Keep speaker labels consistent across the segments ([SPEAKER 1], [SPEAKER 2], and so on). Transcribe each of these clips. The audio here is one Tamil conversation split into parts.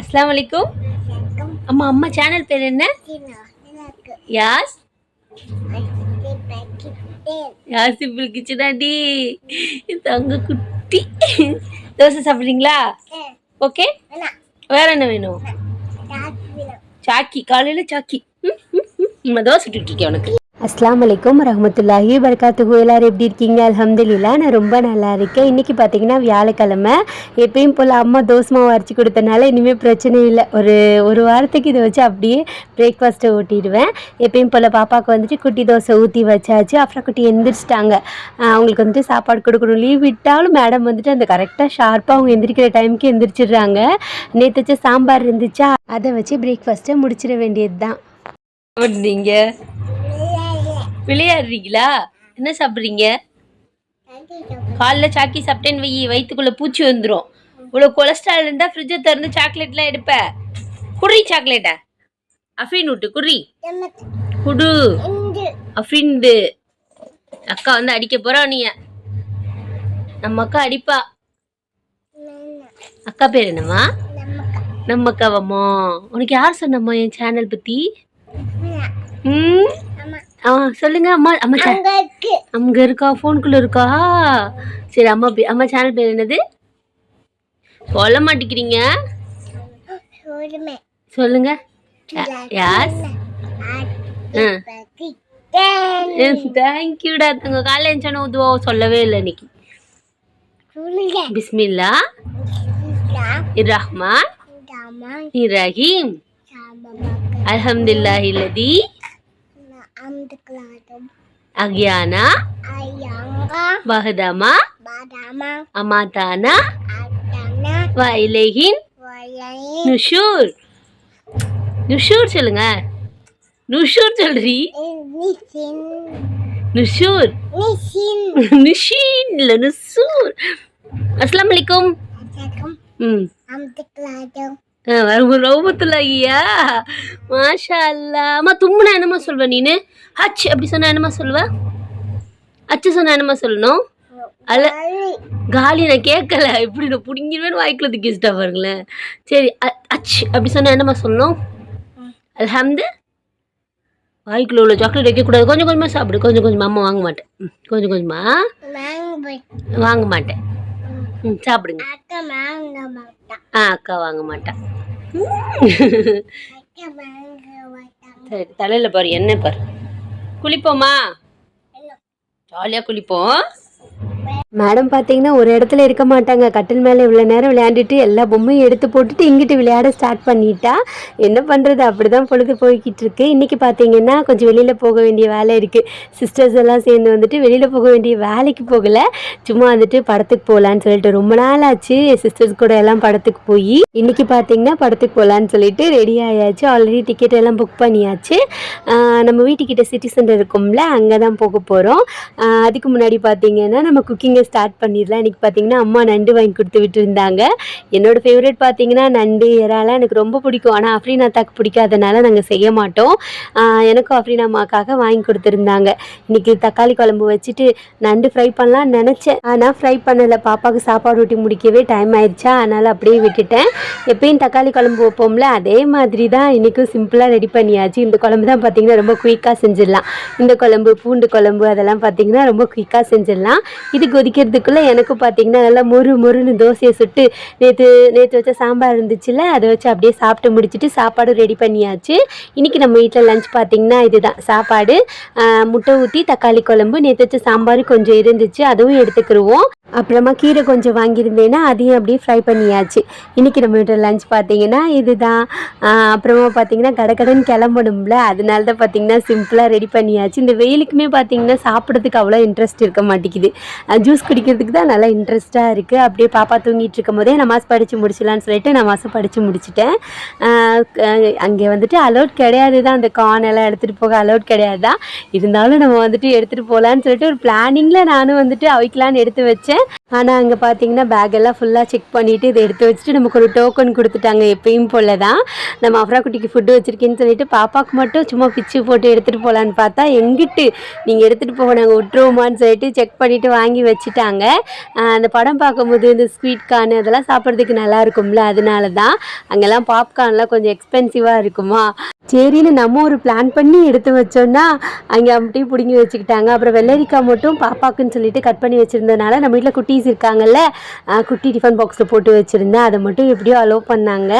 [SPEAKER 1] அஸ்ஸலாமு அலைக்கும் அம்மா அம்மா சேனல் பேர் என்ன? யாஸ்? யாசிபிள் கிச்சனாடி. தங்க குட்டி. தோசை சாப்பிட்றீங்களா? ஓகே? வேற என்ன வேணும்? சாக்கி காலையில் சாக்கி. நம்ம தோசை சுட்டுருக்கேன் உனக்கு. அஸ்லாம் வலைக்கம் ரஹமத்துல்லாஹி வரகாத்துகு எல்லாரும் எப்படி இருக்கீங்க? அல்ஹம்துலில்லா நான் ரொம்ப நல்லா இருக்கேன். இன்றைக்கி பார்த்தீங்கன்னா வியாழக்கிழமை. எப்பயும் போல் அம்மா தோசை மாவு அரைச்சி கொடுத்தனால இனிமேல் பிரச்சனை இல்லை. ஒரு ஒரு வாரத்துக்கு இதை வச்சு அப்படியே பிரேக்ஃபாஸ்ட்டை ஊட்டிடுவேன். எப்பயும் போல் பாப்பாவுக்கு வந்துட்டு குட்டி தோசை ஊற்றி வச்சாச்சு. அப்புறம் குட்டி எந்திரிச்சிட்டாங்க. அவங்களுக்கு வந்துட்டு சாப்பாடு கொடுக்கணும். லீவ் விட்டாலும் மேடம் வந்துட்டு அந்த கரெக்டாக ஷார்ப்பாக அவங்க எந்திரிக்கிற டைமுக்கு எந்திரிச்சிடுறாங்க. நேற்று வச்ச சாம்பார் இருந்துச்சா? அதை வச்சு பிரேக்ஃபாஸ்ட்டை முடிச்சிட வேண்டியது தான் நீங்கள் விளையாடுறீங்களா? என்ன சாப்பிட்றீங்க? காலைல சாக்கி சாப்பிட்டேன்னு வை வயிற்றுக்குள்ளே பூச்சி வந்துடும் இவ்வளோ கொலஸ்ட்ரால் இருந்தால் ஃப்ரிட்ஜை திறந்து சாக்லேட்லாம் எடுப்ப. குடி சாக்லேட்டை அஃப்ரீன் விட்டு குடி. குடு அஃப்ரீன்டு அக்கா வந்து அடிக்க போகிறா நீ நம்ம அக்கா அடிப்பா. அக்கா பேர் என்னம்மா? நம்ம அக்காவம்மா. உனக்கு யார் சொன்னம்மா என் சேனல் பற்றி ம்? ஆ சொல்லுங்க அம்மா அம்மா அங்க இருக்கா. ஃபோனுக்குள்ள இருக்கா? சரி அம்மா அம்மா சேனல் பேர் என்னது? சொல்ல மாட்டேங்கிறீங்க. சொல்லுங்க. யாஸ் தேங்க்யூடா தங்க காலைல எழுந்தானே உதுவோ சொல்லவே இல்லை இன்னைக்கு. பிஸ்மில்லா. இர் ரஹ்மான் இர் அக்யானா? வஹதமா அமாதானா? வ இலைஹின் நுஷூர். நுஷூர் சொல்லுங்க. நுஷூர் சொல்றி? நுஷூர். நிஷீன். இல்ல நுசூர் அஸ்ஸலாமு அலைக்கும். ம். ரவுபத்துல்லாஹியா மாஷா அல்லா அம்மா தும்முனா என்னம்மா சொல்வ நீனு? ஹச் அப்படி சொன்னா என்னம்மா சொல்லுவ அச்சு சொன்னா என்னம்மா சொல்லணும்? அல்ல காலி நான் கேட்கல இப்படி நான் பிடிங்கிருவேன் வாய்க்குள்ள தூக்கி வச்சுட்டா பாருங்களேன். சரி அச் அப்படி சொன்னா என்னம்மா சொல்லணும்? அல்ஹம்து. வாய்க்குள்ள உள்ள சாக்லேட் வைக்கக்கூடாது. கொஞ்சம் கொஞ்சமாக சாப்பிடு. கொஞ்சம் கொஞ்சமாக அம்மா வாங்க மாட்டேன். கொஞ்சம் கொஞ்சமா. வாங்க மாட்டேன். ம் சாப்பிடுங்க. ஆ அக்கா வாங்க மாட்டா. சரி தலையில் பாரு என்ன பாரு. குளிப்போமா? ஜாலியாக குளிப்போம். மேடம் பார்த்தீங்கன்னா ஒரு இடத்துல இருக்க மாட்டாங்க. கட்டில் மேலே இவ்வளோ நேரம் விளையாண்டுட்டு எல்லா பொம்மையும் எடுத்து போட்டுட்டு இங்கிட்டு விளையாட ஸ்டார்ட் பண்ணிட்டா. என்ன பண்ணுறது அப்படி தான் பொழுது போய்கிட்டு இருக்கு. இன்றைக்கி பார்த்தீங்கன்னா கொஞ்சம் வெளியில் போக வேண்டிய வேலை இருக்குது சிஸ்டர்ஸ் எல்லாம் சேர்ந்து வந்துட்டு வெளியில் போக வேண்டிய வேலைக்கு போகலை. சும்மா வந்துட்டு படத்துக்கு போகலான்னு சொல்லிட்டு ரொம்ப நாள் ஆச்சு. சிஸ்டர்ஸ் கூட எல்லாம் படத்துக்கு போய் இன்றைக்கி பார்த்தீங்கன்னா படத்துக்கு போகலான்னு சொல்லிட்டு ரெடி ஆயாச்சு. ஆல்ரெடி டிக்கெட் எல்லாம் புக் பண்ணியாச்சு. நம்ம வீட்டுக்கிட்ட சிட்டி சென்டர் இருக்கும்ல அங்கே தான் போக போகிறோம் அதுக்கு முன்னாடி பார்த்தீங்கன்னா நம்ம குக்கிங் வீடியோ ஸ்டார்ட் பண்ணிடலாம். இன்றைக்கி பார்த்தீங்கன்னா அம்மா நண்டு வாங்கி கொடுத்து விட்டுருந்தாங்க. என்னோட ஃபேவரட் பார்த்தீங்கன்னா நண்டு இறாலாம் எனக்கு ரொம்ப பிடிக்கும். ஆனால் அஃப்ரீன் அத்தாக்கு பிடிக்காதனால நாங்கள் செய்ய மாட்டோம். எனக்கும் அஃப்ரீன் அம்மாக்காக வாங்கி கொடுத்துருந்தாங்க. இன்றைக்கி தக்காளி குழம்பு வச்சுட்டு நண்டு ஃப்ரை பண்ணலாம் நினச்சேன். ஆனால் ஃப்ரை பண்ணலை. பாப்பாவுக்கு சாப்பாடு ஊட்டி முடிக்கவே டைம் ஆயிடுச்சா அதனால் அப்படியே விட்டுட்டேன். எப்பயும் தக்காளி குழம்பு வைப்போம்ல அதே மாதிரி தான் இன்றைக்கும் சிம்பிளாக ரெடி பண்ணியாச்சு. இந்த குழம்பு தான் பார்த்தீங்கன்னா ரொம்ப குயிக்காக செஞ்சிடலாம். இந்த குழம்பு பூண்டு குழம்பு அதெல்லாம் பார்த்தீங்கன்னா ரொம்ப குயிக்காக செஞ்சிடலாம். இது கொதிக்கிறதுக்குள்ளே எனக்கும் பார்த்தீங்கன்னா நல்லா மொறு மொறுன்னு தோசையை சுட்டு நேற்று நேற்று வச்ச சாம்பார் இருந்துச்சுல்ல அதை வச்சு அப்படியே சாப்பிட்டு முடிச்சுட்டு சாப்பாடும் ரெடி பண்ணியாச்சு. இன்றைக்கி நம்ம வீட்டில் லஞ்ச் பார்த்தீங்கன்னா இதுதான். சாப்பாடு முட்டை ஊற்றி தக்காளி குழம்பு நேற்று வச்ச சாம்பார் கொஞ்சம் இருந்துச்சு அதுவும் எடுத்துக்கிருவோம். அப்புறமா கீரை கொஞ்சம் வாங்கியிருந்தேன்னா அதையும் அப்படியே ஃப்ரை பண்ணியாச்சு. இன்றைக்கி நம்ம வீட்டில் லஞ்ச் பார்த்தீங்கன்னா இதுதான். அப்புறமா பார்த்தீங்கன்னா கடகடன்னு கிளம்பணும்ல அதனால தான் பார்த்தீங்கன்னா சிம்பிளாக ரெடி பண்ணியாச்சு. இந்த வெயிலுக்குமே பார்த்தீங்கன்னா சாப்பிட்றதுக்கு அவ்வளோ இன்ட்ரெஸ்ட் இருக்க மாட்டேங்குது. ஜூஸ் குடிக்கிறதுக்கு தான் நல்லா இன்ட்ரெஸ்ட்டாக இருக்குது அப்படியே பாப்பா தூங்கிட்டு இருக்கும் போதே நமாஸ் படித்து முடிச்சலான்னு சொல்லிட்டு நமாஸும் படித்து முடிச்சிட்டேன். அங்கே வந்துட்டு அலோட் கிடையாது தான். அந்த கார்ன் எல்லாம் எடுத்துகிட்டு போக அலோட் கிடையாது தான். இருந்தாலும் நம்ம வந்துட்டு எடுத்துகிட்டு போகலான்னு சொல்லிட்டு ஒரு பிளானிங்கில் நானும் வந்துட்டு அவைக்கலான்னு எடுத்து வச்சேன். ஆனால் அங்கே பார்த்தீங்கன்னா பேக்கெல்லாம் ஃபுல்லாக செக் பண்ணிவிட்டு இதை எடுத்து வச்சுட்டு நமக்கு ஒரு டோக்கன் கொடுத்துட்டாங்க எப்பயும் போல தான் நம்ம அஃப்ரா குட்டிக்கு ஃபுட்டு வச்சுருக்கேன்னு சொல்லிட்டு பாப்பாவுக்கு மட்டும் சும்மா பிச்சு போட்டு எடுத்துகிட்டு போகலான்னு பார்த்தா எங்கிட்டு நீங்கள் எடுத்துகிட்டு போக நாங்கள் விட்டுருவோமான்னு சொல்லிட்டு செக் பண்ணிவிட்டு வாங்கி வச்சுட்டாங்க. அந்த படம் பார்க்கும்போது இந்த ஸ்வீட் கார்னு அதெல்லாம் சாப்பிட்றதுக்கு நல்லா இருக்கும்ல அதனால தான் அங்கெல்லாம் பாப்கார்ன்லாம் கொஞ்சம் எக்ஸ்பென்சிவாக இருக்குமா? சரின்னு நம்ம ஒரு பிளான் பண்ணி எடுத்து வச்சோன்னா அங்கே அப்படியே பிடுங்கி வச்சுக்கிட்டாங்க. அப்புறம் வெள்ளரிக்காய் மட்டும் பாப்பாக்குன்னு சொல்லிட்டு கட் பண்ணி வச்சுருந்தனால நம்ம வீட்டில் குட்டி குட்டீஸ் இருக்காங்கல்ல குட்டி டிஃபன் பாக்ஸில் போட்டு வச்சுருந்தேன் அதை மட்டும் எப்படியோ அலோவ் பண்ணாங்க.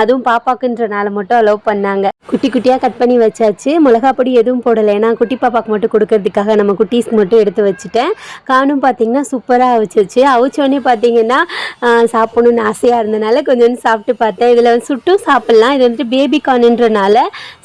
[SPEAKER 1] அதுவும் பாப்பாக்குன்றனால மட்டும் அலோவ் பண்ணாங்க. குட்டி குட்டியாக கட் பண்ணி வச்சாச்சு. மிளகா பொடி எதுவும் போடலை. ஏன்னா குட்டி பாப்பாக்கு மட்டும் கொடுக்கறதுக்காக நம்ம குட்டீஸ் மட்டும் எடுத்து வச்சுட்டேன். காணும் பார்த்தீங்கன்னா சூப்பராக அவிச்சிச்சு அவிச்சோடனே பார்த்தீங்கன்னா ஆஹ் சாப்பிடணும்னு ஆசையாக இருந்தனால கொஞ்சம் சாப்பிட்டு பார்த்தேன். இதில் வந்து சுட்டும் சாப்பிட்லாம். இது வந்துட்டு பேபி கார்னுன்றனால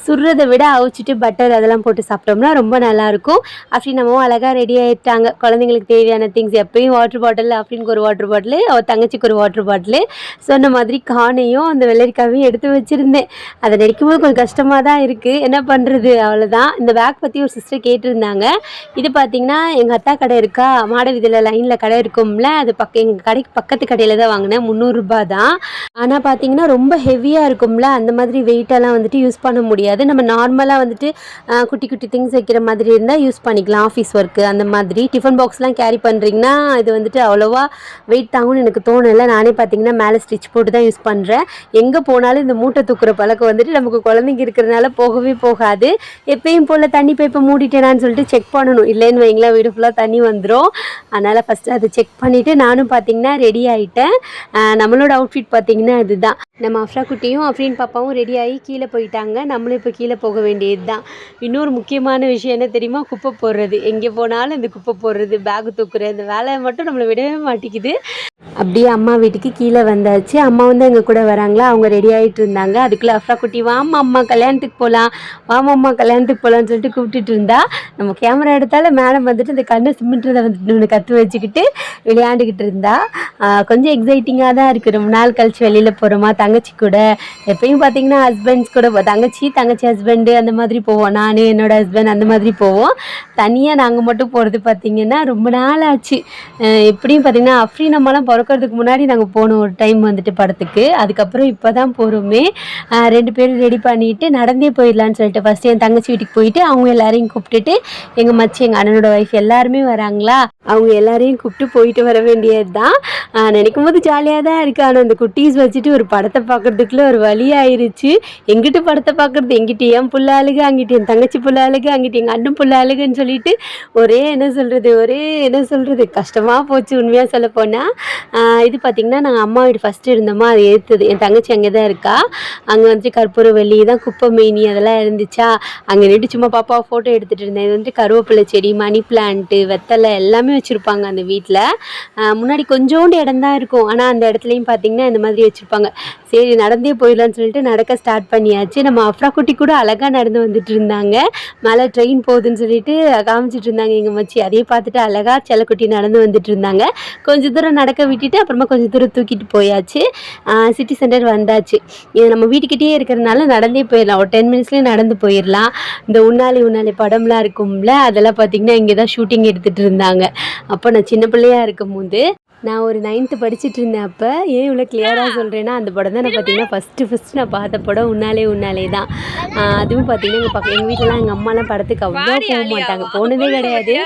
[SPEAKER 1] சுடுறதை விட அவிச்சிட்டு பட்டர் அதெல்லாம் போட்டு சாப்பிட்டோம்னா ரொம்ப நல்லாயிருக்கும் அப்படி நம்ம அழகாக ரெடி ஆகிட்டாங்க குழந்தைங்களுக்கு தேவையான திங்ஸ் எப்பயும் வாட்டர் பாட்டில் அப்படின்னு ஒரு வாட்டர் பாட்டில் அவள் தங்கச்சிக்கு ஒரு வாட்டர் பாட்டில் சொன்ன மாதிரி கானையும் அந்த வெள்ளரிக்காவையும் எடுத்து வச்சுருந்தேன். அதை நினைக்கும் போது கொஞ்சம் கஷ்டமாக தான் இருக்குது என்ன பண்ணுறது அவ்வளோதான் இந்த பேக் பற்றி ஒரு சிஸ்டர் கேட்டிருந்தாங்க. இது பார்த்தீங்கன்னா எங்கள் அத்தா கடை இருக்கா? மாட விதையில் லைனில் கடை இருக்கும்ல. அது பக்க எங்கள் கடைக்கு பக்கத்து கடையில் தான் வாங்கினேன். முந்நூறுரூபா தான். ஆனால் பார்த்தீங்கன்னா ரொம்ப ஹெவியாக இருக்கும்ல. அந்த மாதிரி வெயிட்டெல்லாம் வந்துட்டு யூஸ் பண்ண முடியாது. நம்ம நார்மலாக வந்துட்டு குட்டி குட்டி திங்ஸ் வைக்கிற மாதிரி இருந்தால் யூஸ் பண்ணிக்கலாம். ஆஃபீஸ் ஒர்க்கு அந்த மாதிரி. டிஃபன் பாக்ஸ்லாம் கேரி பண்ணுறீங்கன்னா இது வந்துட்டு அவ்வளோவா வெயிட் தாங்கும்னு எனக்கு தோணலை. நானே பார்த்தீங்கன்னா மேலே ஸ்டிச் போட்டு தான் யூஸ் பண்ணுறேன் எங்கே போனாலும் இந்த மூட்டை தூக்குற பழக்கம் வந்துட்டு நமக்கு குழந்தைங்க இருக்கிறதுனால போகவே போகாது. எப்பயும் போல் தண்ணி பைப்பை மூடிட்டேனான்னு சொல்லிட்டு செக் பண்ணணும். இல்லைன்னு வைங்களேன் வீடு ஃபுல்லாக தண்ணி வந்துடும் அதனால் ஃபஸ்ட்டு அதை செக் பண்ணிவிட்டு நானும் பார்த்தீங்கன்னா ரெடி ஆகிட்டேன் நம்மளோட அவுட்ஃபிட் பார்த்தீங்கன்னா இதுதான். நம்ம அஃப்ரா குட்டியும் அஃப்ரீன் பாப்பாவும் ரெடி ஆகி கீழே போயிட்டாங்க. நம்மளும் இப்போ கீழே போக வேண்டியது தான் இன்னொரு முக்கியமான விஷயம் என்ன தெரியுமா? குப்பை போடுறது. எங்கே போனாலும் இந்த குப்பை போடுறது பேக் தூக்குறது இந்த வேலையை மட்டும் நம்மளை விடவே மாட்டேங்குது. அப்படியே அம்மா வீட்டுக்கு கீழே வந்தாச்சு. அம்மா வந்து எங்கள் கூட வராங்களா? அவங்க ரெடி ஆகிட்டு இருந்தாங்க. அதுக்குள்ளே அஃப்ரா குட்டி வாமா அம்மா கல்யாணத்துக்கு போகலாம் வாமா அம்மா கல்யாணத்துக்கு போகலான்னு சொல்லிட்டு கூப்பிட்டுட்டு இருந்தா. நம்ம கேமரா எடுத்தாலும் மேடம் வந்துட்டு இந்த கண்ணை சிமிட்டுறதை வந்துட்டு ஒன்று கற்று வச்சுக்கிட்டு விளையாண்டுக்கிட்டு இருந்தா. கொஞ்சம் எக்ஸைட்டிங்காக தான் இருக்குது ரொம்ப நாள் கழிச்சு வெளியில் போகிறோமா தங்கச்சி கூட. எப்பயும் பார்த்தீங்கன்னா ஹஸ்பண்ட்ஸ் கூட தங்கச்சி தங்கச்சி ஹஸ்பண்டு அந்த மாதிரி போவோம். நான் என்னோடய ஹஸ்பண்ட் அந்த மாதிரி போவோம். தனியாக நாங்கள் மட்டும் போகிறது பார்த்தீங்கன்னா ரொம்ப நாள் ஆச்சு. எப்படியும் பார்த்தீங்கன்னா அஃப்ரி நம்மலாம் பிறக்கறதுக்கு முன்னாடி நாங்கள் போனோம் ஒரு டைம் வந்துட்டு படத்துக்கு. அதுக்கப்புறம் இப்போ தான் போகிறோமே ரெண்டு பேரும் ரெடி பண்ணிட்டு நடந்தே போயிடலான்னு சொல்லிட்டு ஃபஸ்ட்டு என் தங்கச்சி வீட்டுக்கு போயிட்டு அவங்க எல்லாரையும் கூப்பிட்டுட்டு எங்கள் மச்சி எங்கள் அண்ணனோட ஒய்ஃப் எல்லாருமே வராங்களா? அவங்க எல்லாரையும் கூப்பிட்டு போயிட்டு வர வேண்டியது தான் நினைக்கும் போது ஜாலியாக தான் இருக்குது ஆனால் அந்த குட்டீஸ் வச்சுட்டு ஒரு படத்தை பார்க்கறதுக்குள்ள ஒரு வழி ஆயிருச்சு எங்கிட்டு படத்தை பார்க்கறது எங்கிட்ட என் புள்ளாளுக அழுக அங்கிட்டு என் தங்கச்சி புள்ளாளுக அழுக அங்கிட்டு எங்கள் அண்ணன் புள்ளாளுகன்னு சொல்லிட்டு ஒரே என்ன சொல்கிறது ஒரே என்ன சொல்கிறது கஷ்டமாக போச்சு உண்மையாக சொல்ல போனால் இது பார்த்திங்கன்னா நாங்கள் அம்மா வீடு ஃபஸ்ட்டு இருந்தோமா அது ஏற்றுது என் தங்கச்சி அங்கே தான் இருக்கா. அங்கே வந்துட்டு கற்பூரவல்லி தான் குப்பை மேனி அதெல்லாம் இருந்துச்சா. அங்கே நின்று சும்மா பாப்பா ஃபோட்டோ எடுத்துகிட்டு இருந்தேன். இது வந்துட்டு கருவேப்பிலை செடி மணி பிளான்ட்டு வெத்தலை எல்லாமே வச்சுருப்பாங்க அந்த வீட்டில் முன்னாடி கொஞ்சோண்டு இடம் தான் இருக்கும். ஆனால் அந்த இடத்துலையும் பார்த்தீங்கன்னா இந்த மாதிரி வச்சுருப்பாங்க. சரி நடந்தே போயிடலாம்னு சொல்லிட்டு நடக்க ஸ்டார்ட் பண்ணியாச்சு. நம்ம அஃப்ரா குட்டி கூட அழகாக நடந்து வந்துட்டு இருந்தாங்க. மேலே ட்ரெயின் போகுதுன்னு சொல்லிட்டு காமிச்சிட்டு இருந்தாங்க எங்கள் மச்சி. அதையே பார்த்துட்டு அழகாக செல்லக்குட்டி நடந்து வந்துட்டு இருந்தாங்க. கொஞ்சம் தூரம் நடக்க விட்டுட்டு அப்புறமா கொஞ்சம் தூரம் தூக்கிட்டு போயாச்சு. சிட்டி சென்டர் வந்தாச்சு. இது நம்ம வீட்டுக்கிட்டே இருக்கிறதுனால நடந்தே போயிடலாம். ஒரு டென் மினிட்ஸ்லேயே நடந்து போயிடலாம். இந்த உன்னாலி உன்னாலி படம்லாம் இருக்கும்ல அதெல்லாம் பார்த்தீங்கன்னா இங்கே தான் ஷூட்டிங் எடுத்துகிட்டு இருந்தாங்க. அப்போ நான் சின்ன பிள்ளையா இருக்கும்போது நான் ஒரு நைன்த்து படிச்சுட்டு இருந்தேன் அப்போ ஏன் இவ்வளோ கிளியராக சொல்கிறேன்னா அந்த படம் தான் நான் பார்த்தீங்கன்னா ஃபஸ்ட்டு ஃபஸ்ட்டு நான் பார்த்த படம் உன்னாலே உன்னாலே தான். அதுவும் பார்த்தீங்கன்னா எங்கள் பக்கம் எங்கள் வீட்டிலலாம் எங்கள் அம்மாலாம் படத்துக்கு அவ்வளோ போக மாட்டாங்க. போனதே கிடையாது.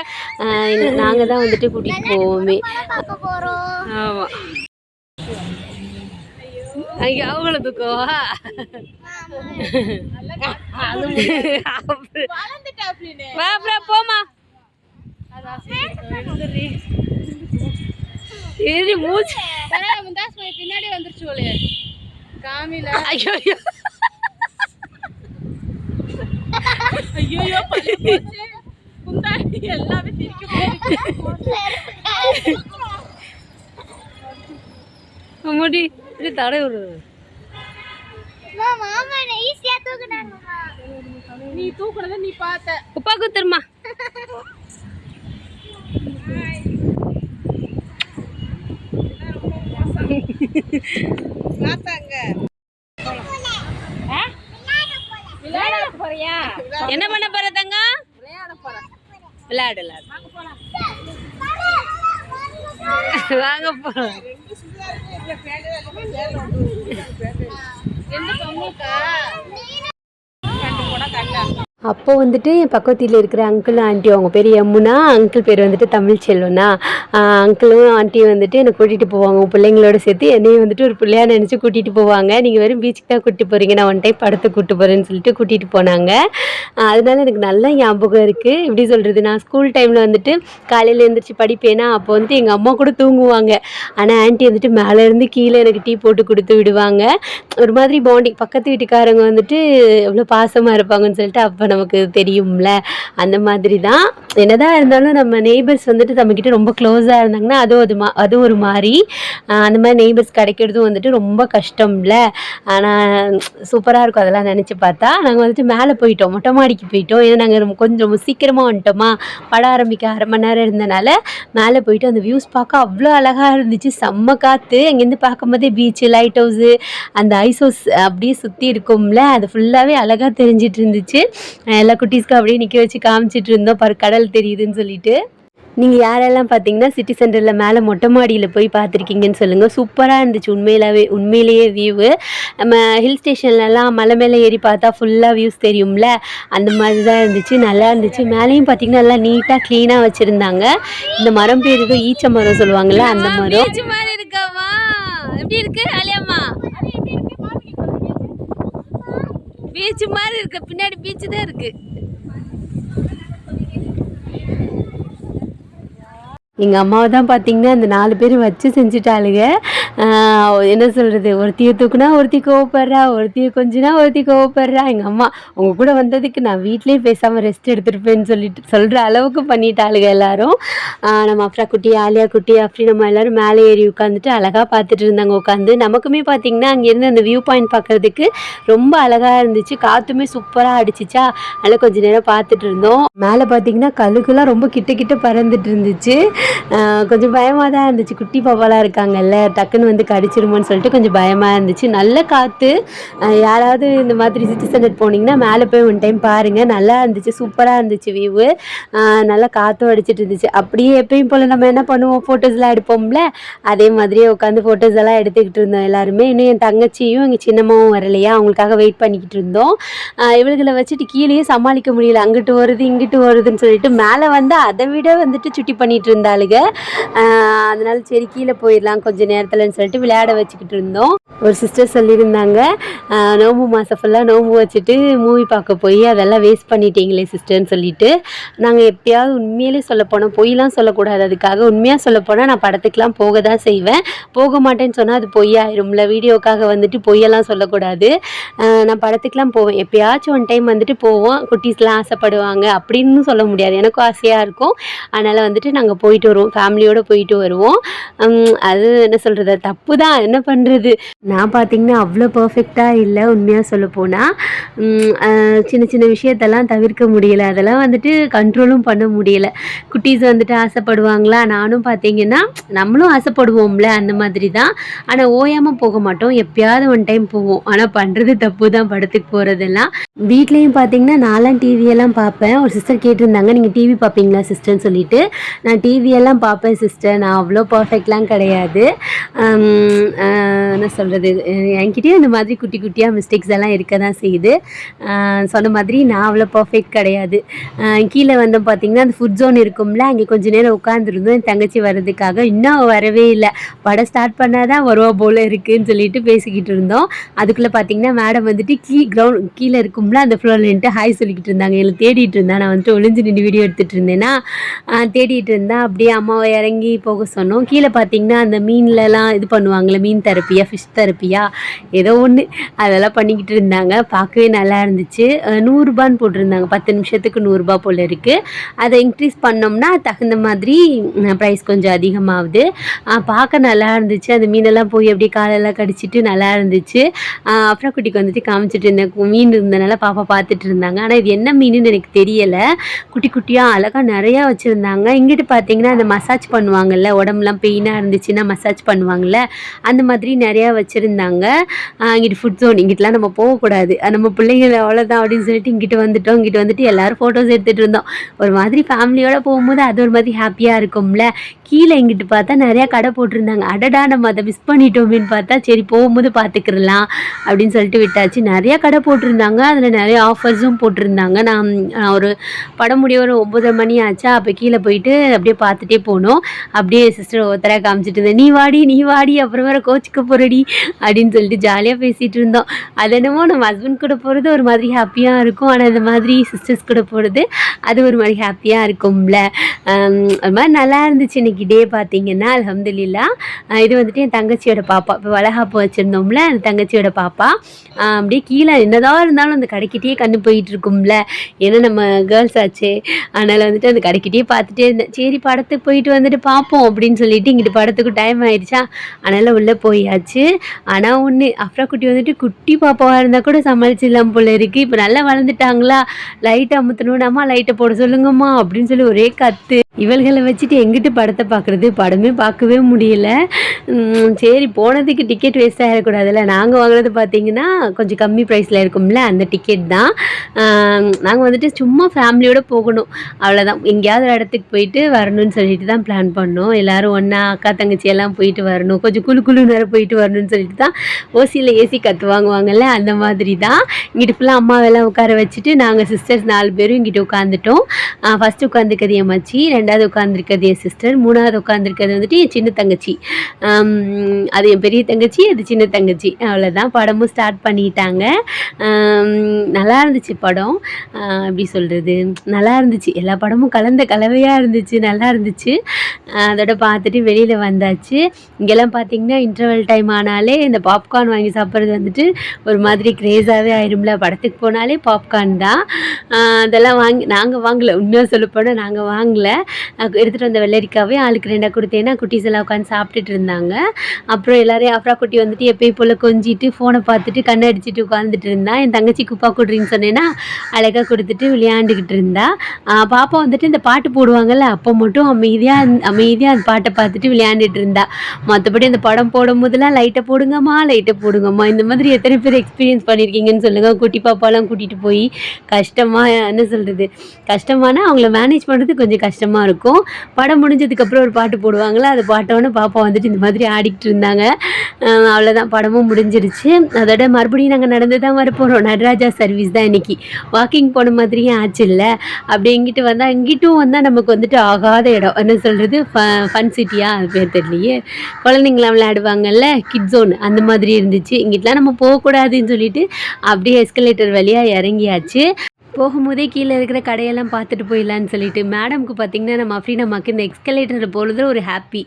[SPEAKER 1] நாங்கள் தான் வந்துட்டு கூட்டிகிட்டு போவோமே. ஆமாம் ஐயோ அவங்கள தூக்கவா? போமா ஏறி மூச்சு.
[SPEAKER 2] பின்னாடி வந்துருச்சு போலே காமில.
[SPEAKER 1] ஐயோ ஐயோ.
[SPEAKER 2] ஐயோ குந்தாடி எல்லாமே திரிக்க
[SPEAKER 1] முடி இது தடை விடுறது
[SPEAKER 2] நீ தூக்குனத நீ பார்த்த.
[SPEAKER 1] உப்பா குத்துருமா
[SPEAKER 2] பார்த்தாங்க விளையாட போறியா?
[SPEAKER 1] என்ன பண்ண போற தங்க?
[SPEAKER 2] விளையாட போறேன்
[SPEAKER 1] விளையாடு விளையாடு. வாங்க போறோம்
[SPEAKER 2] பொண்ணுக்கா போனா கண்டா
[SPEAKER 1] அப்போ வந்துட்டு என் பக்கத்தில் வீட்டில் இருக்கிற அங்கிள் ஆண்டி அவங்க பேர் யமுனா. அங்கிள் பேர் வந்துட்டு தமிழ் செல்வனா. அங்கிளும் ஆண்டியும் வந்துட்டு என்னை கூட்டிகிட்டு போவாங்க. பிள்ளைங்களோட சேர்த்து என்னையும் வந்துட்டு ஒரு பிள்ளையாக நினச்சி கூட்டிகிட்டு போவாங்க. நீங்கள் வெறும் பீச்சுக்கு தான் கூட்டிட்டு போகிறீங்க நான் ஒன் டைம் படத்துக்கு கூப்பிட்டு போகிறேன்னு சொல்லிட்டு கூட்டிகிட்டு போனாங்க. அதனால எனக்கு நல்ல ஞாபகம் இருக்குது எப்படி சொல்கிறது நான் ஸ்கூல் டைமில் வந்துட்டு காலையில் எழுந்திரிச்சு படிப்பேனா அப்போ வந்துட்டு எங்கள் அம்மா கூட தூங்குவாங்க. ஆனால் ஆண்டி வந்துட்டு மேலே இருந்து கீழே எனக்கு டீ போட்டு கொடுத்து விடுவாங்க. ஒரு மாதிரி பாண்டிங் பக்கத்து வீட்டுக்காரங்க வந்துட்டு எவ்வளோ பாசமாக இருப்பாங்கன்னு சொல்லிட்டு அப்போ நமக்கு தெரியும்ல? அந்த மாதிரி தான் என்னதான் இருந்தாலும் நம்ம நெய்பர்ஸ் வந்துட்டு நம்மக்கிட்ட ரொம்ப க்ளோஸாக இருந்தாங்கன்னா அதுவும் அது மா அது ஒரு மாதிரி அந்த மாதிரி நெய்பர்ஸ் கிடைக்கிறதும் வந்துட்டு ரொம்ப கஷ்டம்ல. ஆனால் சூப்பராக இருக்கும் அதெல்லாம் நினச்சி பார்த்தா. நாங்கள் வந்துட்டு மேலே போயிட்டோம். மொட்டை மாடிக்கு போயிட்டோம். ஏன்னா நாங்கள் கொஞ்சம் சீக்கிரமாக வந்துட்டோமா. படம் ஆரம்பிக்க அரை மணி நேரம் இருந்தனால மேலே போயிட்டு அந்த வியூஸ் பார்க்க அவ்வளோ அழகாக இருந்துச்சு. செம்ம காற்று அங்கேருந்து பார்க்கும்போதே பீச்சு லைட் ஹவுஸு அந்த ஐஸ் ஹவுஸ் அப்படியே சுற்றி இருக்கும்ல. அது ஃபுல்லாகவே அழகாக தெரிஞ்சிட்டு இருந்துச்சு. எல்லா குட்டீஸ்க்கும் அப்படியே நிற்க வச்சு காமிச்சிட்டு இருந்தோம். பாரு கடல் தெரியுதுன்னு சொல்லிட்டு. நீங்கள் யாரெல்லாம் பார்த்தீங்கன்னா சிட்டி சென்டரில் மேலே மொட்டை மாடியில் போய் பார்த்துருக்கீங்கன்னு சொல்லுங்கள் சூப்பராக இருந்துச்சு உண்மையிலாவே உண்மையிலேயே வியூவு நம்ம ஹில் ஸ்டேஷன்லலாம் மலை மேலே ஏறி பார்த்தா ஃபுல்லாக வியூஸ் தெரியும்ல? அந்த மாதிரி தான் இருந்துச்சு நல்லா இருந்துச்சு. மேலேயும் பார்த்தீங்கன்னா நல்லா நீட்டாக க்ளீனாக வச்சுருந்தாங்க. இந்த மரம் பேர் ஏதோ ஈச்ச மரம். சொல்லுவாங்கள்ல அந்த மரம் எப்படி இருக்கு அலியம்மா பீச் மாதிரி இருக்கு. பின்னாடி பீச் தான் இருக்கு. எங்கள் அம்மாவை தான் பார்த்தீங்கன்னா அந்த நாலு பேர் வச்சு செஞ்சுட்டாளுங்க. என்ன சொல்கிறது ஒருத்தியை தூக்குனா ஒருத்தி கோவப்படுறா ஒருத்தியை கொஞ்சினா ஒருத்தி கோவப்படுறா. எங்கள் அம்மா உங்கள் கூட வந்ததுக்கு நான் வீட்லேயே பேசாமல் ரெஸ்ட் எடுத்துருப்பேன்னு சொல்லிட்டு சொல்கிற அளவுக்கு பண்ணிட்டாளுங்க எல்லாரும். நம்ம அஃப்ரா குட்டி ஆலியா குட்டி அப்படி நம்ம எல்லாரும் மேலே ஏறி உட்காந்துட்டு அழகாக பார்த்துட்டு இருந்தாங்க உட்காந்து நமக்குமே பார்த்தீங்கன்னா அங்கேருந்து அந்த வியூ பாயிண்ட் பார்க்கறதுக்கு ரொம்ப அழகாக இருந்துச்சு. காற்றுமே சூப்பராக அடிச்சிச்சா? அதனால் கொஞ்சம் நேரம் பார்த்துட்டு இருந்தோம். மேலே பார்த்தீங்கன்னா கழுகுலாம் ரொம்ப கிட்ட கிட்ட பறந்துட்டு இருந்துச்சு. கொஞ்சம் பயமாக தான் இருந்துச்சு. குட்டி பாப்பாலாம் இருக்காங்கல்ல டக்குன்னு வந்து கடிச்சிருமோன்னு சொல்லிட்டு கொஞ்சம் பயமாக இருந்துச்சு. நல்ல காற்று யாராவது இந்த மாதிரி சிட்டி சென்டர் போனீங்கன்னா மேலே போய் ஒன் டைம் பாருங்கள் நல்லா இருந்துச்சு சூப்பராக இருந்துச்சு வியூவு நல்லா காற்றும் அடிச்சிட்டு இருந்துச்சு. அப்படியே எப்பயும் போல் நம்ம என்ன பண்ணுவோம்? ஃபோட்டோஸ்லாம் எடுப்போம்ல? அதே மாதிரியே உட்காந்து ஃபோட்டோஸ் எல்லாம் எடுத்துக்கிட்டு இருந்தோம் எல்லாருமே. இன்னும் என் தங்கச்சியும் எங்கள் சின்னம்மாவும் வரலையா? அவங்களுக்காக வெயிட் பண்ணிக்கிட்டு இருந்தோம். இவளுகளை வச்சுட்டு கீழேயே சமாளிக்க முடியல. அங்கிட்டு வருது இங்கிட்டு வருதுன்னு சொல்லிட்டு மேலே வந்து அதை விட வந்துட்டு சுட்டி பண்ணிட்டு இருந்தாள் ஆளுக அதனால சரி கீழே போயிடலாம் கொஞ்ச நேரத்துலன்னு சொல்லிட்டு விளையாட வச்சுக்கிட்டு இருந்தோம். ஒரு சிஸ்டர் சொல்லியிருந்தாங்க நோம்பு மாதம் ஃபுல்லாக நோம்பு வச்சுட்டு மூவி பார்க்க போய் அதெல்லாம் வேஸ்ட் பண்ணிட்டீங்களே சிஸ்டர்னு சொல்லிட்டு. நாங்கள் எப்பயாவது உண்மையிலே சொல்ல போனோம். பொய்லாம் சொல்லக்கூடாது. அதுக்காக உண்மையாக சொல்ல போனால் நான் படத்துக்குலாம் போக தான் செய்வேன். போக மாட்டேன்னு சொன்னால் அது பொய்யாயிரும்ல. வீடியோக்காக வந்துட்டு பொய்யெல்லாம் சொல்லக்கூடாது. நான் படத்துக்கெலாம் போவேன். எப்பயாச்சும் ஒன் டைம் வந்துட்டு போவோம். குட்டீஸ்லாம் ஆசைப்படுவாங்க. அப்படின்னு சொல்ல முடியாது. எனக்கும் ஆசையாக இருக்கும். அதனால் வந்துட்டு நாங்கள் போயிட்டு வருவோம். ஃபேமிலியோடு போயிட்டு வருவோம். அது என்ன சொல்கிறது தப்பு தான் என்ன பண்ணுறது நான் பார்த்தீங்கன்னா அவ்வளோ பர்ஃபெக்டாக இல்லை உண்மையாக சொல்ல போனால் சின்ன சின்ன விஷயத்தெல்லாம் தவிர்க்க முடியலை. அதெல்லாம் வந்துட்டு கண்ட்ரோலும் பண்ண முடியலை. குட்டீஸ் வந்துட்டு ஆசைப்படுவாங்களா? நானும் பார்த்தீங்கன்னா நம்மளும் ஆசைப்படுவோம்ல அந்த மாதிரி தான் ஆனால் ஓயாமல் போக மாட்டோம். எப்பயாவது ஒன் டைம் போவோம். ஆனால் பண்ணுறது தப்பு தான் படத்துக்கு போகிறதெல்லாம் வீட்லேயும் பார்த்தீங்கன்னா நான்லாம் டிவியெல்லாம் பார்ப்பேன் ஒரு சிஸ்டர் கேட்டிருந்தாங்க நீங்கள் டிவி பார்ப்பீங்களா சிஸ்டர்னு சொல்லிட்டு. நான் எல்லாம் பார்ப்பேன் சிஸ்டர் நான் அவ்வளோ பர்ஃபெக்ட்லாம் கிடையாது. என்ன சொல்கிறது என்கிட்டயும் இந்த மாதிரி குட்டி குட்டியாக மிஸ்டேக்ஸ் எல்லாம் இருக்க தான் செய்யுது சொன்ன மாதிரி நான் அவ்வளோ பர்ஃபெக்ட் கிடையாது. கீழே வந்து பார்த்தீங்கன்னா அந்த ஃபுட் ஜோன் இருக்கும்ல அங்கே கொஞ்ச நேரம் உட்காந்துருந்தோம் என் தங்கச்சி வர்றதுக்காக இன்னும் வரவே இல்லை. படம் ஸ்டார்ட் பண்ணால் தான் வருவா போல இருக்குன்னு சொல்லிட்டு பேசிக்கிட்டு இருந்தோம். அதுக்குள்ளே பார்த்தீங்கன்னா மேடம் வந்துட்டு கீ கிரவுண்ட் கீழே இருக்கும்ல அந்த ஃப்ளோரில் நின்று ஹாய் சொல்லிக்கிட்டு இருந்தாங்க. எங்களை தேடிட்டு இருந்தா. நான் வந்துட்டு ஒளிஞ்சு நின்று வீடியோ எடுத்துகிட்டு இருந்தேன்னா தேடிட்டு இருந்தா அப்படியே அம்மாவை இறங்கி போக சொன்னோம். கீழே பார்த்தீங்கன்னா அந்த மீன்லலாம் இது பண்ணுவாங்களே மீன் தெரப்பியா ஃபிஷ் தெரப்பியா ஏதோ ஒன்று அதெல்லாம் பண்ணிக்கிட்டு இருந்தாங்க. பார்க்கவே நல்லா இருந்துச்சு. நூறுரூபான்னு போட்டிருந்தாங்க. பத்து நிமிஷத்துக்கு நூறுரூபா போல் இருக்குது அதை இன்க்ரீஸ் பண்ணோம்னா தகுந்த மாதிரி ப்ரைஸ் கொஞ்சம் அதிகமாகுது. பார்க்க நல்லா இருந்துச்சு. அந்த மீனெல்லாம் போய் அப்படியே காலெல்லாம் கடிச்சிட்டு நல்லா இருந்துச்சு. அப்புறம் குட்டிக்கு வந்துட்டு காமிச்சிட்டு இருந்தேன் மீன் இருந்தனால பாப்பா பார்த்துட்டு இருந்தாங்க. ஆனால் இது என்ன மீனுன்னு எனக்கு தெரியலை. குட்டி குட்டியாக அழகாக நிறையா வச்சுருந்தாங்க. இங்கிட்டு பார்த்தீங்கன்னா அந்த மசாஜ் பண்ணுவாங்கல்ல உடம்புலாம் பெயினாக இருந்துச்சுன்னா மசாஜ் பண்ணுவாங்கல்ல அந்த மாதிரி நிறையா வச்சுருந்தாங்க. இங்கிட்டு ஃபுட் ஜோன் இங்கிட்டலாம் நம்ம போகக்கூடாது. நம்ம பிள்ளைங்க அவ்வளோதான் அப்படின்னு சொல்லிட்டு இங்கிட்டு வந்துட்டோம். இங்கிட்டு வந்துட்டு எல்லோரும் ஃபோட்டோஸ் எடுத்துகிட்டு இருந்தோம். ஒரு மாதிரி ஃபேமிலியோடு போகும்போது அது ஒரு மாதிரி ஹாப்பியாக இருக்கும்ல. கீழே இங்கிட்டு பார்த்தா நிறையா கடை போட்டிருந்தாங்க. அடடா நம்ம அதை மிஸ் பண்ணிட்டோமேன்னு பார்த்தா சரி போகும்போது பார்த்துக்கிறலாம் அப்படின்னு சொல்லிட்டு விட்டாச்சு. நிறையா கடை போட்டிருந்தாங்க. அதில் நிறைய ஆஃபர்ஸும் போட்டிருந்தாங்க. நான் ஒரு படம் முடிய ஒரு ஒம்பது மணி ஆச்சா? அப்போ கீழே போயிட்டு அப்படியே பார்த்துட்டு போனோம் அப்படியே சிஸ்டர் ஒருத்தராக காமிச்சிட்டு இருந்தேன் நீ வாடி நீ வாடி அப்புறம் வேற கோச்சிக்க போறடி அப்படின்னு சொல்லிட்டு ஜாலியாக பேசிகிட்டு இருந்தோம். அது என்னமோ நம்ம ஹஸ்பண்ட் கூட போகிறது ஒரு மாதிரி ஹாப்பியாக இருக்கும். ஆனால் இந்த மாதிரி சிஸ்டர்ஸ் கூட போகிறது அது ஒரு மாதிரி ஹாப்பியாக இருக்கும்ல. அது மாதிரி நல்லா இருந்துச்சு இன்னைக்கு டே பார்த்தீங்கன்னா அலமதுல்லா இது வந்துட்டு என் தங்கச்சியோட பாப்பா. இப்போ வளகாப்பு வச்சுருந்தோம்ல அந்த தங்கச்சியோட பாப்பா. அப்படியே கீழே என்னதான் இருந்தாலும் அந்த கடைக்கிட்டே கண்ணு போயிட்டு இருக்கும்ல. ஏன்னா நம்ம கேர்ள்ஸ் ஆச்சு. அதனால் வந்துட்டு அந்த கடைக்கிட்டே பார்த்துட்டே இருந்தேன். சரி படத்துக்கு போயிட்டு வந்துட்டு பார்ப்போம் அப்படின்னு சொல்லிட்டு இங்கிட்டு படத்துக்கு டைம் ஆயிடுச்சா? அதனால் உள்ளே போயாச்சு. ஆனால் ஒன்று அஃப்ரா குட்டி வந்துட்டு குட்டி பாப்பாவாக இருந்தால் கூட சமாளிச்சிடலாம் போல இருக்குது இப்போ நல்லா வளர்ந்துட்டாங்களா? லைட் அமுத்தணும்னாமா லைட்டை போட சொல்லுங்கம்மா அப்படின்னு சொல்லி ஒரே கத்து. இவள்களை வச்சுட்டு எங்கிட்டு படத்தை பார்க்குறது படமே பார்க்கவே முடியல. சரி போனதுக்கு டிக்கெட் வேஸ்ட் ஆகிடக்கூடாதுல்ல நாங்கள் வாங்குறது பார்த்தீங்கன்னா கொஞ்சம் கம்மி ப்ரைஸில் இருக்கும்ல அந்த டிக்கெட் தான். நாங்கள் வந்துட்டு சும்மா ஃபேமிலியோடு போகணும். அவ்வளோதான் எங்கேயாவது ஒரு இடத்துக்கு போயிட்டு வரணும்னு சொல்லிட்டு தான் பிளான் பண்ணோம். எல்லாரும் ஒன்றா அக்கா தங்கச்சி எல்லாம் போயிட்டு வரணும். கொஞ்சம் குளு குழு நேரம் போயிட்டு வரணும்னு சொல்லிட்டு தான் ஓசியில் ஏசி கற்று வாங்குவாங்கல்ல அந்த மாதிரி தான். இங்கிட்டு ஃபுல்லாக அம்மாவெல்லாம் உட்கார வச்சுட்டு நாங்கள் சிஸ்டர்ஸ் நாலு பேரும் இங்கிட்டு உட்காந்துட்டோம் ஃபஸ்ட்டு உட்காந்துருக்கிறது என் மச்சி ரெண்டாவது உட்காந்துருக்கிறது என் சிஸ்டர் மூணாவது உட்காந்துருக்கிறது வந்துட்டு என் சின்ன தங்கச்சி. அது என் பெரிய தங்கச்சி அது சின்ன தங்கச்சி. அவ்வளோதான் படமும் ஸ்டார்ட் பண்ணிட்டாங்க. நல்லா இருந்துச்சு படம். எப்படி சொல்கிறது நல்லா இருந்துச்சு. எல்லா படமும் கலந்த கலவையாக இருந்துச்சு. நல்லா இருந்துச்சு. இருந்துச்சு. அதோட பார்த்துட்டு வெளியில் வந்தாச்சு. இங்கெல்லாம் பார்த்தீங்கன்னா இன்டர்வல் டைம் ஆனாலே இந்த பாப்கார்ன் வாங்கி சாப்பிட்றது வந்துட்டு ஒரு மாதிரி க்ரேஸாகவே ஆயிரும்ல. படத்துக்கு போனாலே பாப்கார்ன் தான். அதெல்லாம் வாங்கி நாங்கள் வாங்கலை. உண்மையாக சொல்லப்போனால் நாங்கள் வாங்கலை. எடுத்துகிட்டு வந்த வெள்ளரிக்காவே ஆளுக்கு ரெண்டாக கொடுத்தேன்னா குட்டீஸ் எல்லாம் உட்காந்து சாப்பிட்டுட்டு இருந்தாங்க. அப்புறம் எல்லாரையும் அஃப்ரா குட்டி வந்துட்டு எப்பயும் போல் கொஞ்சிட்டு ஃபோனை பார்த்துட்டு கண்ணை அடிச்சுட்டு உட்காந்துட்டு இருந்தா. என் தங்கச்சி குப்பா குடுறீன்னு சொன்னேன்னா அழகாக கொடுத்துட்டு விளையாண்டுக்கிட்டு இருந்தா. பாப்பா வந்துட்டு இந்த பாட்டு போடுவாங்கல்ல அப்போ மட்டும் அமைதியாக அமைதியாக அந்த பாட்டை பார்த்துட்டு விளையாண்டுட்டு இருந்தா. மற்றபடி அந்த படம் போடும் போதெல்லாம் லைட்டை போடுங்கம்மா லைட்டை போடுங்கம்மா. இந்த மாதிரி எத்தனை பேர் எக்ஸ்பீரியன்ஸ் பண்ணியிருக்கீங்கன்னு சொல்லுங்கள் குட்டி பாப்பாலாம் கூட்டிகிட்டு போய் கஷ்டமாக என்ன சொல்கிறது கஷ்டமானா அவங்கள மேனேஜ் பண்ணுறது கொஞ்சம் கஷ்டமாக இருக்கும். படம் முடிஞ்சதுக்கப்புறம் ஒரு பாட்டு போடுவாங்களா? அது பாட்டோன்னு பாப்பா வந்துட்டு இந்த மாதிரி ஆடிக்கிட்டு இருந்தாங்க. அவ்வளோதான் படமும் முடிஞ்சிருச்சு. அதோட மறுபடியும் நாங்கள் நடந்து தான் வரப்போகிறோம் நடராஜா சர்வீஸ் தான் இன்னைக்கு. வாக்கிங் போன மாதிரியே ஆச்சு இல்லை. அப்படி இங்கிட்டு வந்தால் இங்கிட்டும் வந்தால் நமக்கு வந்துட்டு ஆகாத இடம். என்ன சொல்கிறது ஃபன் சிட்டியா அது பேர் தெரியலையே. குழந்தைங்களாம் விளையாடுவாங்கல்ல கிட் ஜோன் அந்த மாதிரி இருந்துச்சு. இங்கிட்டலாம் நம்ம போகக்கூடாதுன்னு சொல்லிட்டு அப்படியே எஸ்கலேட்டர் வழியாக இறங்கியாச்சு. போகும்போதே கீழே இருக்கிற கடையெல்லாம் பார்த்துட்டு போயிடலான்னு சொல்லிட்டு மேடம்க்கு பார்த்தீங்கன்னா நம்ம அஃப்ரீனம்மாக்கு இந்த எக்ஸ்கலேட்டரில் போகிறது ஒரு ஹாப்பி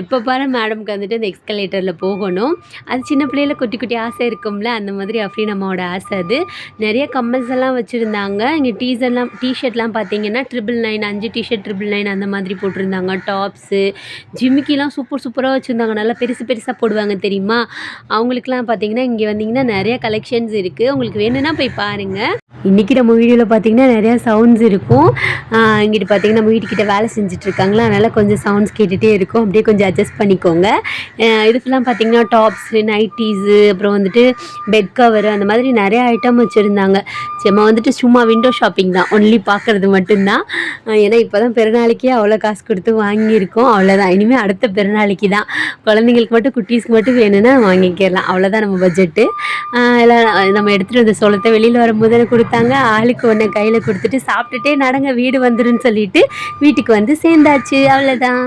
[SPEAKER 1] எப்போ பாரு மேடம்க்கு வந்துட்டு இந்த எக்ஸ்கலேட்டரில் போகணும். அது சின்ன பிள்ளையில குட்டி குட்டி ஆசை இருக்கும்ல அந்த மாதிரி அஃப்ரீனம்மாவோட ஆசை அது. நிறைய கம்மல்ஸ் எல்லாம் வச்சுருந்தாங்க. இங்கே டீசர்லாம் டிஷர்ட்லாம் பார்த்தீங்கன்னா ட்ரிபிள் நைன் அஞ்சு டிஷர்ட் ட்ரிபிள் நைன் அந்த மாதிரி போட்டிருந்தாங்க. டாப்ஸு ஜிமிக்கிலாம் சூப்பர் சூப்பராக வச்சுருந்தாங்க. நல்லா பெருசு பெருசாக போடுவாங்க தெரியுமா? அவங்களுக்குலாம் பார்த்தீங்கன்னா இங்கே வந்தீங்கன்னா நிறைய கலெக்ஷன்ஸ் இருக்குது உங்களுக்கு வேணும்னா போய் பாருங்கள் இன்றைக்கி நம்ம வீடியோவில் பார்த்தீங்கன்னா நிறையா சவுண்ட்ஸ் இருக்கும். இங்கிட்டு பார்த்தீங்கன்னா நம்ம வீட்டுக்கிட்ட வேலை செஞ்சிட்ருக்காங்களா? அதனால் கொஞ்சம் சவுண்ட்ஸ் கேட்டுகிட்டே இருக்கும். அப்படியே கொஞ்சம் அட்ஜஸ்ட் பண்ணிக்கோங்க. ஆஹ் இது ஃபுல்லாக பார்த்தீங்கன்னா டாப்ஸு நைட்டீஸு அப்புறம் வந்துட்டு பெட் கவர் அந்த மாதிரி நிறைய ஐட்டம் வச்சுருந்தாங்க. சும்மா வந்துட்டு சும்மா விண்டோ ஷாப்பிங் தான். ஒன்லி பார்க்குறது மட்டும்தான். ஏன்னா இப்போ தான் பிறநாளைக்கே அவ்வளோ காசு கொடுத்து வாங்கியிருக்கோம். அவ்வளோதான் இனிமேல் அடுத்த பிறநாளைக்கு தான். குழந்தைங்களுக்கு மட்டும் குட்டீஸ்க்கு மட்டும் வேணும்னா வாங்கிக்கிறலாம் அவ்வளோதான் நம்ம பட்ஜெட்டு எல்லாம் நம்ம எடுத்துகிட்டு வந்த சோளத்தை வெளியில் வரும்போது கொடுத்தாங்க. ஆளுக்கு ஒன்று கையில் கொடுத்துட்டு சாப்பிட்டுட்டே நடங்க வீடு வந்துருன்னு சொல்லிட்டு வீட்டுக்கு வந்து சேர்ந்தாச்சு. அவ்வளோதான்